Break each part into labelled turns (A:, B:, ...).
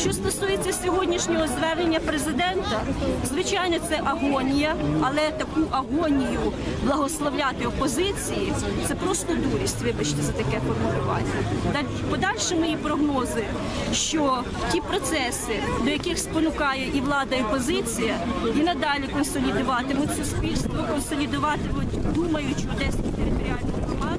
A: Що стосується сьогоднішнього звернення президента, звичайно, це агонія, але таку агонію благословляти опозиції це просто дурість. Вибачте за таке формулювання. Подальші мої прогнози, що ті процеси, до яких спонукає і влада, і опозиція, і надалі консолідуватимуть суспільство, консолідуватимуть думаючу одеську територіальну громаду.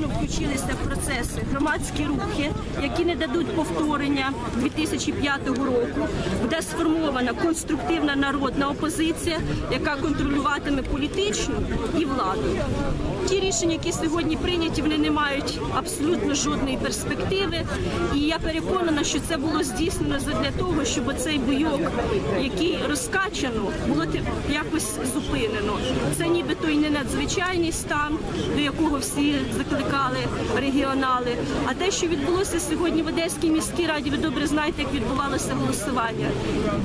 A: Активно включилися в процеси громадські рухи, які не дадуть повторення 2005 року. Буде сформована конструктивна народна опозиція, яка контролюватиме політичну і владу. Ті рішення, які сьогодні прийняті, вони не мають абсолютно жодної перспективи. І я переконана, що це було здійснено для того, щоб цей бойок, який розкачано, було якось зупинено. Це і не надзвичайний стан, до якого всі закликали регіонали. А те, що відбулося сьогодні в Одеській міській раді, ви добре знаєте, як відбувалося голосування.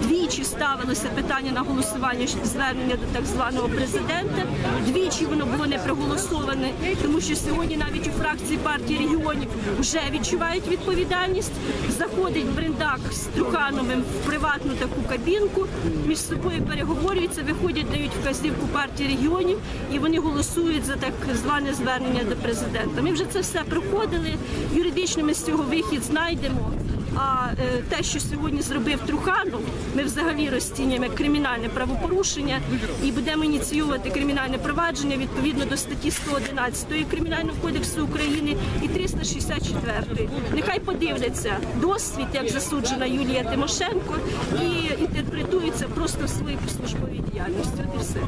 A: Двічі ставилося питання на голосування звернення до так званого президента. Двічі воно було не проголосоване, тому що сьогодні навіть у фракції партії регіонів вже відчувають відповідальність. Заходить Бриндак з Трухановим в приватну таку кабінку, між собою переговорюються, виходять, дають вказівку партії регіонів, і вони голосують за так зване звернення до президента. Ми вже це все проходили. Юридично ми з цього вихід знайдемо. А е, те, що сьогодні зробив Труханов, ми взагалі розцінюємо як кримінальне правопорушення і будемо ініціювати кримінальне провадження відповідно до статті 111 Кримінального кодексу України і 364. Нехай подивляться досвід, як засуджена Юлія Тимошенко, і інтерпретується просто в своїй службовій діяльності. От і все.